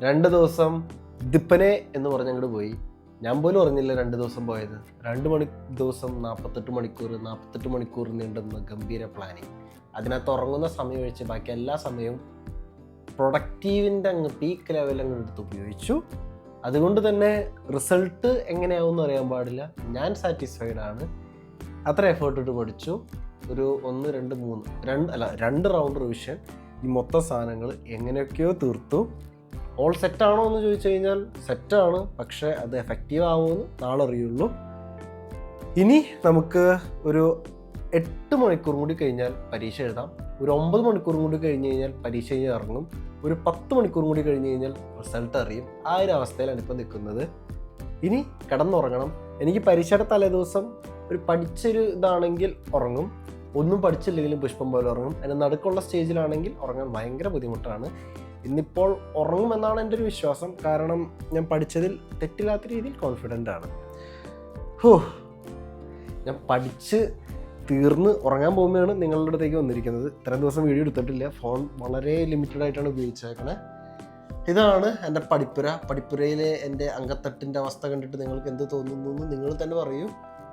രണ്ട് ദിവസം ദിപ്പനെ എന്ന് പറഞ്ഞ് അങ്ങോട്ട് പോയി. ഞാൻ പോലും അറിഞ്ഞില്ല രണ്ട് ദിവസം പോയത്. രണ്ട് മണി ദിവസം നാൽപ്പത്തെട്ട് മണിക്കൂർ നാൽപ്പത്തെട്ട് മണിക്കൂർ നീണ്ടുന്ന ഗംഭീര പ്ലാനിങ് അതിനകത്ത് ഉറങ്ങുന്ന സമയം ഒഴിച്ച് ബാക്കി എല്ലാ സമയവും പ്രൊഡക്റ്റീവിന്റെ അങ്ങ് പീക്ക് ലെവലിൽ അങ്ങ് എടുത്ത് ഉപയോഗിച്ചു. അതുകൊണ്ട് തന്നെ റിസൾട്ട് എങ്ങനെയാവും അറിയാൻ പാടില്ല. ഞാൻ സാറ്റിസ്ഫൈഡ് ആണ്. അത്ര എഫേർട്ട് ഇട്ട് പഠിച്ചു. ഒരു ഒന്ന് രണ്ട് മൂന്ന് രണ്ട് അല്ല രണ്ട് റൗണ്ട് റിവിഷൻ ഈ മൊത്തം സാധനങ്ങൾ എങ്ങനെയൊക്കെയോ തീർത്തു. ഓൾ സെറ്റാണോ എന്ന് ചോദിച്ചു കഴിഞ്ഞാൽ സെറ്റാണ് പക്ഷേ അത് എഫക്റ്റീവ് ആവുമെന്ന് നാളെ അറിയുള്ളൂ ഇനി നമുക്ക് ഒരു എട്ട് മണിക്കൂർ കൂടി കഴിഞ്ഞാൽ പരീക്ഷ എഴുതാം. ഒരു ഒമ്പത് മണിക്കൂർ കൂടി കഴിഞ്ഞ് കഴിഞ്ഞാൽ പരീക്ഷ ഇറങ്ങും. ഒരു പത്ത് മണിക്കൂർ കൂടി കഴിഞ്ഞ് കഴിഞ്ഞാൽ റിസൾട്ട് അറിയും. ആ ഒരു അവസ്ഥയിലാണ് ഇപ്പോൾ നിൽക്കുന്നത്. ഇനി കിടന്നുറങ്ങണം. എനിക്ക് പരീക്ഷയുടെ തലേദിവസം ഒരു പഠിച്ചൊരു ഇതാണെങ്കിൽ ഉറങ്ങും. ഒന്നും പഠിച്ചില്ലെങ്കിലും പുഷ്പം പോലെ ഉറങ്ങും. അതിന് നടുക്കുള്ള സ്റ്റേജിലാണെങ്കിൽ ഉറങ്ങാൻ ഭയങ്കര ബുദ്ധിമുട്ടാണ്. ഇന്നിപ്പോൾ ഉറങ്ങുമെന്നാണ് എന്റെ ഒരു വിശ്വാസം. കാരണം ഞാൻ പഠിച്ചതിൽ തെറ്റില്ലാത്ത രീതിയിൽ കോൺഫിഡന്റ് ആണ്. ഹോ. ഞാൻ പഠിച്ച് തീർന്ന് ഉറങ്ങാൻ പോകുമ്പോഴാണ് നിങ്ങളുടെ അടുത്തേക്ക് വന്നിരിക്കുന്നത്. ഇത്രയും ദിവസം വീഡിയോ എടുത്തിട്ടില്ല. ഫോൺ വളരെ ലിമിറ്റഡ് ആയിട്ടാണ് ഉപയോഗിച്ചേക്കണേ. ഇതാണ് എന്റെ പഠിപ്പുര. പഠിപ്പുരയിലെ എന്റെ അംഗത്തട്ടിന്റെ അവസ്ഥ കണ്ടിട്ട് നിങ്ങൾക്ക് എന്ത് തോന്നുന്നു എന്ന് നിങ്ങൾ തന്നെ പറയൂ.